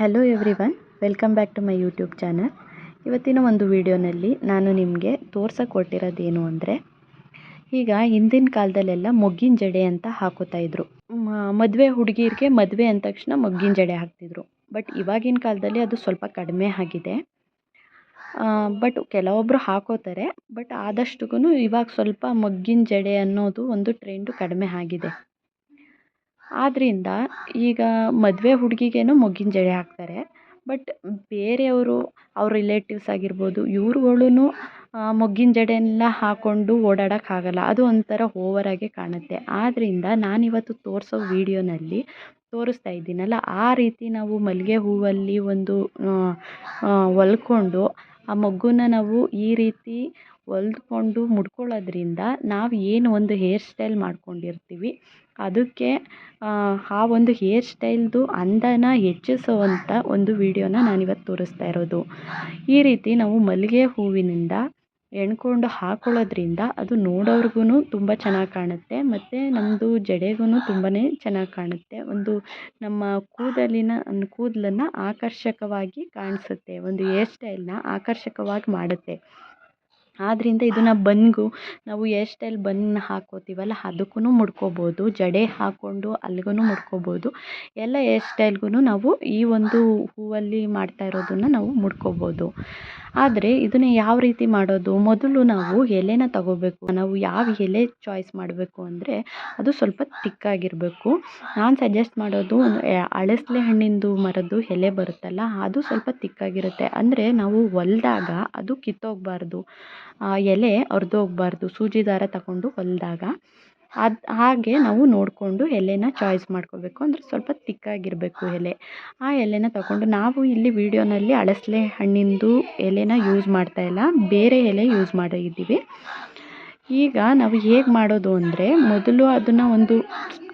Hello everyone welcome back to my YouTube channel ಇವತ್ತಿನ ಒಂದು ವಿಡಿಯೋನಲ್ಲಿ ನಾನು ನಿಮಗೆ ತೋರ್ಸಕ್ಕೆ ಹೊರಟಿರೋದೇನು ಅಂದರೆ, ಈಗ ಹಿಂದಿನ ಕಾಲದಲ್ಲೆಲ್ಲ ಮೊಗ್ಗಿನ ಜಡೆ ಅಂತ ಹಾಕೋತಾ ಇದ್ರು. ಮದುವೆ ಹುಡುಗಿರಿಗೆ ಮದುವೆ ಅಂದ ತಕ್ಷಣ ಮೊಗ್ಗಿನ ಜಡೆ ಹಾಕ್ತಿದ್ರು. ಬಟ್ ಇವಾಗಿನ ಕಾಲದಲ್ಲಿ ಅದು ಸ್ವಲ್ಪ ಕಡಿಮೆ ಆಗಿದೆ. ಬಟ್ ಕೆಲವೊಬ್ಬರು ಹಾಕೋತಾರೆ ಬಟ್ ಆದಷ್ಟುಗೂ ಇವಾಗ ಸ್ವಲ್ಪ ಮೊಗ್ಗಿನ ಜಡೆ ಅನ್ನೋದು ಒಂದು ಟ್ರೆಂಡು ಕಡಿಮೆ ಆಗಿದೆ. ಆದ್ದರಿಂದ ಈಗ ಮದುವೆ ಹುಡುಗಿಗೇನು ಮೊಗ್ಗಿನ ಜಡೆ ಹಾಕ್ತಾರೆ. ಬಟ್ ಬೇರೆಯವರು, ಅವ್ರ ರಿಲೇಟಿವ್ಸ್ ಆಗಿರ್ಬೋದು ಇವ್ರುಗಳೂ ಮೊಗ್ಗಿನ ಜಡೆಯೆಲ್ಲ ಹಾಕ್ಕೊಂಡು ಓಡಾಡೋಕ್ಕಾಗಲ್ಲ. ಅದು ಒಂಥರ ಓವರಾಗೆ ಕಾಣುತ್ತೆ. ಆದ್ದರಿಂದ ನಾನಿವತ್ತು ತೋರಿಸೋ ವೀಡಿಯೋನಲ್ಲಿ ತೋರಿಸ್ತಾ ಇದ್ದೀನಲ್ಲ, ಆ ರೀತಿ ನಾವು ಮಲ್ಲಿಗೆ ಹೂವಲ್ಲಿ ಒಂದು ಹೊಲ್ಕೊಂಡು ಆ ಮೊಗ್ಗನ್ನ ನಾವು ಈ ರೀತಿ ಹೊಲ್ದ್ಕೊಂಡು ಮುಡ್ಕೊಳ್ಳೋದ್ರಿಂದ ನಾವು ಏನು ಒಂದು ಹೇರ್ ಸ್ಟೈಲ್ ಮಾಡ್ಕೊಂಡಿರ್ತೀವಿ. ಅದಕ್ಕೆ, ಆ ಒಂದು ಹೇರ್ ಸ್ಟೈಲ್ದು ಅಂದನ ಹೆಚ್ಚಿಸುವಂಥ ಒಂದು ವೀಡಿಯೋನ ನಾನಿವತ್ತು ತೋರಿಸ್ತಾ ಇರೋದು. ಈ ರೀತಿ ನಾವು ಮಲ್ಲಿಗೆ ಹೂವಿನಿಂದ ಎಣ್ಕೊಂಡು ಹಾಕೊಳ್ಳೋದ್ರಿಂದ ಅದು ನೋಡೋರ್ಗೂ ತುಂಬ ಚೆನ್ನಾಗಿ ಕಾಣುತ್ತೆ, ಮತ್ತು ನಮ್ಮದು ಜಡೆಗೂ ತುಂಬಾ ಚೆನ್ನಾಗಿ ಕಾಣುತ್ತೆ. ಒಂದು ನಮ್ಮ ಕೂದಲಿನ, ಕೂದಲನ್ನು ಆಕರ್ಷಕವಾಗಿ ಕಾಣಿಸುತ್ತೆ, ಒಂದು ಹೇರ್ ಸ್ಟೈಲನ್ನ ಆಕರ್ಷಕವಾಗಿ ಮಾಡುತ್ತೆ. ಆದ್ದರಿಂದ ಇದನ್ನು ಬನ್ಗೂ ನಾವು ಹೇರ್ ಸ್ಟೈಲ್ ಬನ್ ಹಾಕ್ಕೋತೀವಲ್ಲ ಅದಕ್ಕೂ ಮುಡ್ಕೋಬೋದು, ಜಡೆ ಹಾಕ್ಕೊಂಡು ಅಲ್ಲಿಗೂ ಮುಡ್ಕೋಬೋದು, ಎಲ್ಲ ಹೇರ್ ಸ್ಟೈಲ್ಗೂ ನಾವು ಈ ಒಂದು ಹೂವಲ್ಲಿ ಮಾಡ್ತಾ ಇರೋದನ್ನು ನಾವು ಮುಡ್ಕೋಬೋದು. ಆದರೆ ಇದನ್ನು ಯಾವ ರೀತಿ ಮಾಡೋದು? ಮೊದಲು ನಾವು ಎಲೆನ ತಗೋಬೇಕು. ನಾವು ಯಾವ ಎಲೆ ಚಾಯ್ಸ್ ಮಾಡಬೇಕು ಅಂದರೆ ಅದು ಸ್ವಲ್ಪ ತಿಕ್ಕಾಗಿರಬೇಕು ನಾನು ಸಜೆಸ್ಟ್ ಮಾಡೋದು ಅಳಸಲೆ ಹಣ್ಣಿಂದು ಮರದ್ದು ಎಲೆ ಬರುತ್ತಲ್ಲ, ಅದು ಸ್ವಲ್ಪ ತಿಕ್ಕಾಗಿರುತ್ತೆ ಅಂದರೆ ನಾವು ಹೊಲ್ದಾಗ ಅದು ಕಿತ್ತೋಗಬಾರ್ದು. ಆ ಎಲೆ ಹರ್ದೋಗ್ಬಾರ್ದು ಸೂಜಿ ದಾರ ತಗೊಂಡು ಹೊಲಿದಾಗ. ಅದು ಹಾಗೆ ನಾವು ನೋಡಿಕೊಂಡು ಎಲೆನ ಚಾಯ್ಸ್ ಮಾಡ್ಕೋಬೇಕು. ಅಂದರೆ ಸ್ವಲ್ಪ ತಿಕ್ಕಾಗಿರಬೇಕು ಎಲೆ. ಆ ಎಲೆನ ತಗೊಂಡು ನಾವು ಇಲ್ಲಿ ವೀಡಿಯೋನಲ್ಲಿ ಅಳಸಲೆ ಹಣ್ಣಿಂದು ಎಲೆನ ಯೂಸ್ ಮಾಡ್ತಾ ಇಲ್ಲ. ಬೇರೆ ಎಲೆ ಯೂಸ್ ಮಾಡಿದ್ದೀವಿ ಈಗ ನಾವು ಹೇಗೆ ಮಾಡೋದು ಅಂದರೆ ಮೊದಲು ಅದನ್ನು ಒಂದು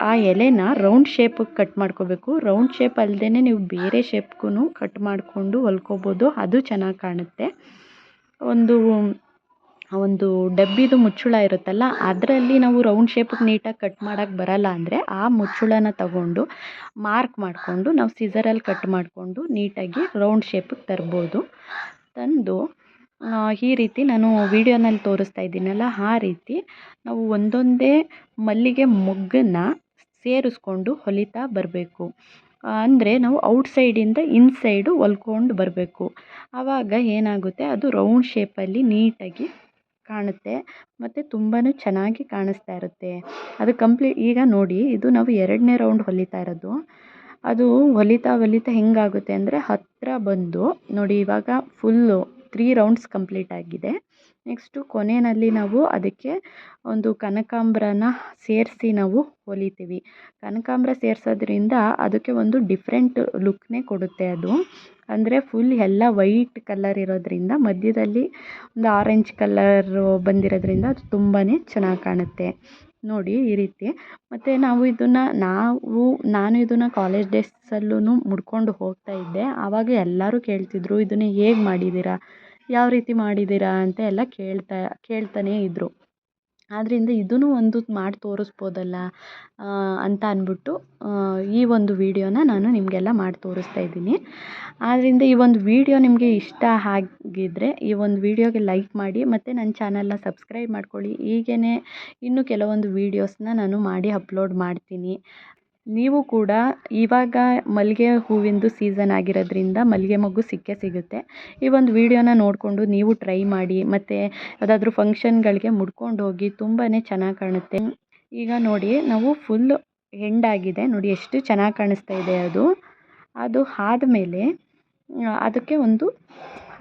ಆ ಎಲೆನ ರೌಂಡ್ ಶೇಪಿಗೆ ಕಟ್ ಮಾಡ್ಕೋಬೇಕು. ರೌಂಡ್ ಶೇಪ್ ಅಲ್ಲದೇ ನೀವು ಬೇರೆ ಶೇಪ್ಗೂ ಕಟ್ ಮಾಡಿಕೊಂಡು ಹೊಲ್ಕೋಬೋದು. ಅದು ಚೆನ್ನಾಗಿ ಕಾಣುತ್ತೆ. ಒಂದು ಒಂದು ಡಬ್ಬಿದು ಮುಚ್ಚಳ ಇರುತ್ತಲ್ಲ, ಅದರಲ್ಲಿ ನಾವು ರೌಂಡ್ ಶೇಪಿಗೆ ನೀಟಾಗಿ ಕಟ್ ಮಾಡೋಕ್ಕೆ ಬರಲ್ಲ ಅಂದರೆ ಆ ಮುಚ್ಚಳನ ತಗೊಂಡು ಮಾರ್ಕ್ ಮಾಡಿಕೊಂಡು ನಾವು ಸಿಝರಲ್ಲಿ ಕಟ್ ಮಾಡಿಕೊಂಡು ನೀಟಾಗಿ ರೌಂಡ್ ಶೇಪಿಗೆ ತರ್ಬೋದು. ತಂದು ಈ ರೀತಿ ನಾನು ವೀಡಿಯೋನಲ್ಲಿ ತೋರಿಸ್ತಾ ಇದ್ದೀನಲ್ಲ, ಆ ರೀತಿ ನಾವು ಒಂದೊಂದೇ ಮಲ್ಲಿಗೆ ಮೊಗ್ಗನ್ನು ಸೇರಿಸ್ಕೊಂಡು ಹೊಲಿತಾ ಬರಬೇಕು. ಅಂದರೆ ನಾವು ಔಟ್ಸೈಡಿಂದ ಇನ್ಸೈಡು ಇನ್ ಸೈಡು ಹೊಲ್ಕೊಂಡು ಬರಬೇಕು. ಆವಾಗ ಏನಾಗುತ್ತೆ, ಅದು ರೌಂಡ್ ಶೇಪಲ್ಲಿ ನೀಟಾಗಿ ಕಾಣುತ್ತೆ. ಮತ್ತು ತುಂಬಾ ಚೆನ್ನಾಗಿ ಕಾಣಿಸ್ತಾ ಇರುತ್ತೆ. ಅದು ಕಂಪ್ಲೀಟ್ ಈಗ ನೋಡಿ, ಇದು ನಾವು ಎರಡನೇ ರೌಂಡ್ ಹೊಲಿತಾ ಇರೋದು. ಅದು ಹೊಲಿತಾ ಹೊಲಿತಾ ಹೆಂಗಾಗುತ್ತೆ ಅಂದರೆ ಹತ್ತಿರ ಬಂದು ನೋಡಿ, ಇವಾಗ ಫುಲ್ಲು ತ್ರೀ ರೌಂಡ್ಸ್ ಕಂಪ್ಲೀಟ್ ಆಗಿದೆ. ನೆಕ್ಸ್ಟು ಕೊನೆಯಲ್ಲಿ ನಾವು ಅದಕ್ಕೆ ಒಂದು ಕನಕಾಂಬ್ರನ ಸೇರಿಸಿ ನಾವು ಹೊಲಿತೀವಿ. ಕನಕಾಂಬ್ರ ಸೇರಿಸೋದ್ರಿಂದ ಅದಕ್ಕೆ ಒಂದು ಡಿಫ್ರೆಂಟ್ ಲುಕ್ನೇ ಕೊಡುತ್ತೆ ಅದು. ಅಂದರೆ ಫುಲ್ ಎಲ್ಲ ವೈಟ್ ಕಲರ್ ಇರೋದರಿಂದ, ಮಧ್ಯದಲ್ಲಿ ಒಂದು ಆರೆಂಜ್ ಕಲರು ಬಂದಿರೋದ್ರಿಂದ ಅದು ತುಂಬಾ ಚೆನ್ನಾಗಿ ಕಾಣುತ್ತೆ. ನೋಡಿ ಈ ರೀತಿ. ಮತ್ತು ನಾವು ಇದನ್ನು, ನಾವು, ನಾನು ಇದನ್ನು ಕಾಲೇಜ್ ಡೇಸಲ್ಲೂ ಮುಡ್ಕೊಂಡು ಹೋಗ್ತಾ ಇದ್ದೆ. ಆವಾಗ ಎಲ್ಲರೂ ಕೇಳ್ತಿದ್ರು, ಇದನ್ನು ಹೇಗೆ ಮಾಡಿದ್ದೀರಾ ಯಾವ ರೀತಿ ಮಾಡಿದ್ದೀರಾ ಅಂತ ಎಲ್ಲ ಕೇಳ್ತಾ, ಕೇಳ್ತಾನೇ ಇದ್ದರು ಆದ್ದರಿಂದ ಇದೂ ಒಂದು ಮಾಡಿ ತೋರಿಸ್ಬೋದಲ್ಲ ಅಂತ ಅಂದ್ಬಿಟ್ಟು ಈ ಒಂದು ವೀಡಿಯೋನ ನಾನು ನಿಮಗೆಲ್ಲ ಮಾಡಿ ತೋರಿಸ್ತಾ ಇದ್ದೀನಿ. ಆದ್ದರಿಂದ ಈ ಒಂದು ವೀಡಿಯೋ ನಿಮಗೆ ಇಷ್ಟ ಆಗಿದ್ದರೆ ಈ ಒಂದು ವೀಡಿಯೋಗೆ ಲೈಕ್ ಮಾಡಿ, ಮತ್ತು ನನ್ನ ಚಾನಲ್ನ ಸಬ್ಸ್ಕ್ರೈಬ್ ಮಾಡ್ಕೊಳ್ಳಿ. ಹೀಗೇ ಇನ್ನೂ ಕೆಲವೊಂದು ವೀಡಿಯೋಸ್ನ ನಾನು ಮಾಡಿ ಅಪ್ಲೋಡ್ ಮಾಡ್ತೀನಿ. ನೀವು ಕೂಡ ಇವಾಗ ಮಲ್ಲಿಗೆ ಹೂವಿಂದು ಸೀಸನ್ ಆಗಿರೋದ್ರಿಂದ ಮಲ್ಲಿಗೆ ಮೊಗ್ಗು ಸಿಕ್ಕೇ ಸಿಗುತ್ತೆ. ಈ ಒಂದು ವಿಡಿಯೋನ ನೋಡಿಕೊಂಡು ನೀವು ಟ್ರೈ ಮಾಡಿ, ಮತ್ತು ಯಾವುದಾದ್ರೂ ಫಂಕ್ಷನ್ಗಳಿಗೆ ಮುಡ್ಕೊಂಡು ಹೋಗಿ ತುಂಬಾ ಚೆನ್ನಾಗಿ ಕಾಣುತ್ತೆ. ಈಗ ನೋಡಿ, ನಾವು ಫುಲ್ ಹೆಂಡಾಗಿದೆ ನೋಡಿ, ಎಷ್ಟು ಚೆನ್ನಾಗಿ ಕಾಣಿಸ್ತಾ ಇದೆ ಅದು. ಅದು ಆದಮೇಲೆ ಅದಕ್ಕೆ ಒಂದು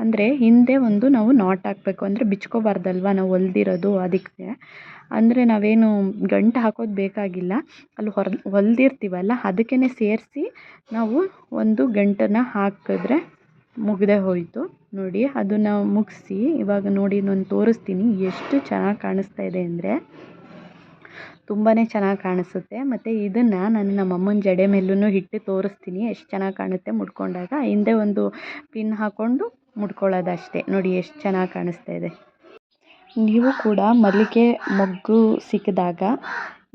ಅಂದರೆ ಹಿಂದೆ ಒಂದು ನಾವು ನಾಟ್ ಹಾಕಬೇಕು. ಅಂದರೆ ಬಿಚ್ಕೋಬಾರ್ದಲ್ವ ನಾವು ಹೊಲ್ದಿರೋದು ಅದಕ್ಕೆ. ಅಂದರೆ ನಾವೇನು ಗಂಟು ಹಾಕೋದು ಬೇಕಾಗಿಲ್ಲ. ಅಲ್ಲಿ ಹೊರ, ಹೊಲ್ದಿರ್ತೀವಲ್ಲ ಅದಕ್ಕೇ ಸೇರಿಸಿ ನಾವು ಒಂದು ಗಂಟನ್ನು ಹಾಕಿದ್ರೆ ಮುಗಿದೇ ಹೋಯಿತು. ನೋಡಿ, ಅದನ್ನು ಮುಗಿಸಿ ಇವಾಗ ನೋಡಿ ನಾನು ತೋರಿಸ್ತೀನಿ. ಎಷ್ಟು ಚೆನ್ನಾಗಿ ಕಾಣಿಸ್ತಾ ಇದೆ ಅಂದರೆ. ತುಂಬಾ ಚೆನ್ನಾಗಿ ಕಾಣಿಸುತ್ತೆ. ಮತ್ತು ಇದನ್ನು ನಾನು ನಮ್ಮ ಅಮ್ಮನ ಜಡೆ ಮೇಲೂ ಇಟ್ಟು ತೋರಿಸ್ತೀನಿ. ಎಷ್ಟು ಚೆನ್ನಾಗಿ ಕಾಣುತ್ತೆ ಮುಡ್ಕೊಂಡಾಗ. ಹಿಂದೆ ಒಂದು ಪಿನ್ ಹಾಕ್ಕೊಂಡು ಮುಡ್ಕೊಳ್ಳೋದು ಅಷ್ಟೇ ನೋಡಿ ಎಷ್ಟು ಚೆನ್ನಾಗಿ ಕಾಣಿಸ್ತಾ ಇದೆ. ನೀವು ಕೂಡ ಮಲ್ಲಿಗೆ ಮೊಗ್ಗು ಸಿಕ್ಕಿದಾಗ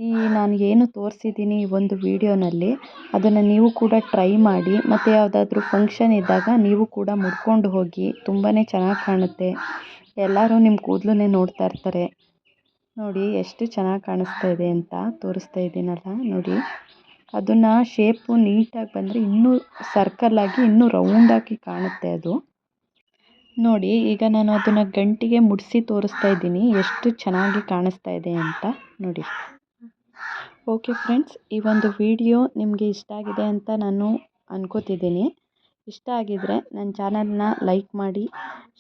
ಈ ನಾನು ಏನು ತೋರಿಸಿದ್ದೀನಿ ಈ ಒಂದು ವಿಡಿಯೋನಲ್ಲಿ, ಅದನ್ನು ನೀವು ಕೂಡ ಟ್ರೈ ಮಾಡಿ. ಮತ್ತು ಯಾವುದಾದ್ರೂ ಫಂಕ್ಷನ್ ಇದ್ದಾಗ ನೀವು ಕೂಡ ಮುಡ್ಕೊಂಡು ಹೋಗಿ ತುಂಬಾ ಚೆನ್ನಾಗಿ ಕಾಣುತ್ತೆ. ಎಲ್ಲರೂ ನಿಮ್ಮ ಕೂದಲನ್ನೇ ನೋಡ್ತಾ ಇರ್ತಾರೆ. ನೋಡಿ ಎಷ್ಟು ಚೆನ್ನಾಗಿ ಕಾಣಿಸ್ತಾ ಇದೆ ಅಂತ ತೋರಿಸ್ತಾ ಇದ್ದೀನಲ್ಲ, ನೋಡಿ. ಅದನ್ನು ಶೇಪು ನೀಟಾಗಿ ಬಂದರೆ ಇನ್ನೂ ಸರ್ಕಲ್ಲಾಗಿ ಇನ್ನೂ ರೌಂಡಾಗಿ ಕಾಣುತ್ತೆ ಅದು. ನೋಡಿ, ಈಗ ನಾನು ಅದನ್ನು ಗಂಟಿಗೆ ಮುಡಿಸಿ ತೋರಿಸ್ತಾ ಇದ್ದೀನಿ, ಎಷ್ಟು ಚೆನ್ನಾಗಿ ಕಾಣಿಸ್ತಾ ಇದೆ ಅಂತ, ನೋಡಿ. ಓಕೆ ಫ್ರೆಂಡ್ಸ್ ಈ ಒಂದು ವಿಡಿಯೋ ನಿಮಗೆ ಇಷ್ಟ ಆಗಿದೆ ಅಂತ ನಾನು ಅನ್ಕೋತಿದ್ದೀನಿ. ಇಷ್ಟ ಆಗಿದರೆ ನನ್ನ ಚಾನಲ್ನ ಲೈಕ್ ಮಾಡಿ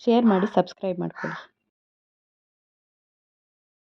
ಶೇರ್ ಮಾಡಿ ಸಬ್ಸ್ಕ್ರೈಬ್ ಮಾಡ್ಕೊಳ್ಳಿ.